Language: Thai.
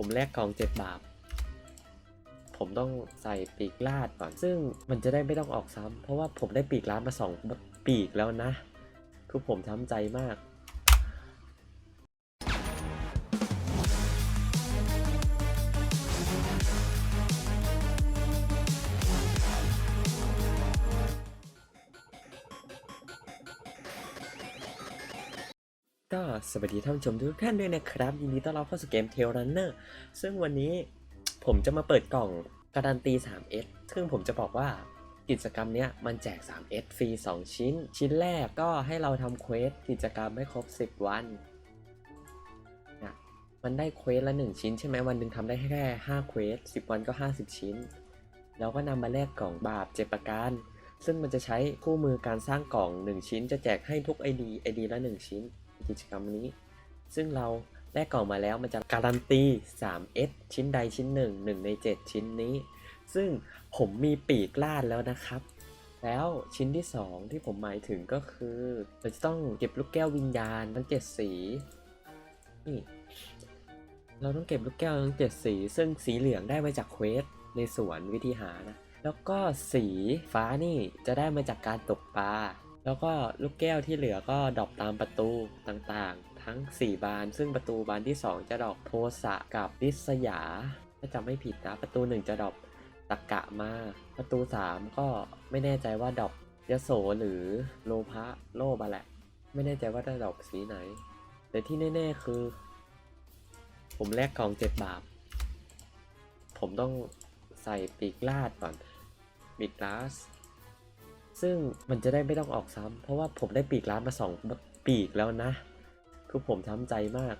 ผมแลกกองเจ็ดบาทผมต้องใส่ปีกลาดก่อน ซึ่งมันจะได้ไม่ต้องออกซ้ำเพราะว่าผมได้ปีกลาดมาสองปีกแล้วนะ คือผมช้ำใจมาก ก็สวัสดีท่านผู้ชมทุกท่านด้วยนะครับ ยินดีต้อนรับเข้าสู่เกม Tail Runner ซึ่งวันนี้ผมจะมาเปิดกล่องการันตี 3S ซึ่งผมจะบอกว่ากิจกรรมเนี้ยมันแจก 3S ฟรี 2 ชิ้น ชิ้นแรกก็ให้เราทำเควสกิจกรรมให้ครบ 10 วันนะมันได้เควสละ 1 ชิ้นใช่ไหมวันหนึ่งทำได้แค่5เควส10 วันก็ 50 ชิ้น แล้วก็นำมาแลกกล่องบาปเจ็ประการซึ่งมันจะใช้คู่มือการสร้างกล่อง 1 ชิ้นจะแจกให้ทุก ID ID ละ 1 ชิ้น กิจกรรมนี้ ซึ่งเราได้กล่องมาแล้วมันจะการันตี 3S ชิ้นใดชิ้นหนึ่ง1ใน 7 ชิ้นนี้ ซึ่งผมมีปีกลาดแล้วนะครับ แล้วชิ้นที่ 2 ที่ผมหมายถึงก็คือ เราจะต้องเก็บลูกแก้ววิญญาณทั้ง 7 สีนี่เราต้องเก็บลูกแก้วทั้ง 7 สี ซึ่งสีเหลืองได้มาจากเควสในสวนวิธีหานะ แล้วก็สีฟ้านี่จะได้มาจากการตกปลา แล้วก็ลูกแก้วที่เหลือก็ดรอปตามประตูต่างๆ ทั้ง 4 บาน ซึ่งประตูบานที่ 2 จะดรอปโทสะกับลิษยา ถ้าจำไม่ผิดนะ ประตู 1 จะดรอปตะกะมา ประตู 3 ก็ไม่แน่ใจว่าดรอปยโสหรือโลภะโลบะแหละ ไม่แน่ใจว่าจะดรอปสีไหน แต่ที่แน่ ๆ คือ ผมแลกกองเจ็ดบาทผมต้องใส่ปีกลาดก่อนปีกลาส ซึ่งมันจะได้ไม่ต้องออกซ้ำเพราะว่าผมได้ปีกลานมาสองปีกแล้วนะ คือผมช้ำใจมาก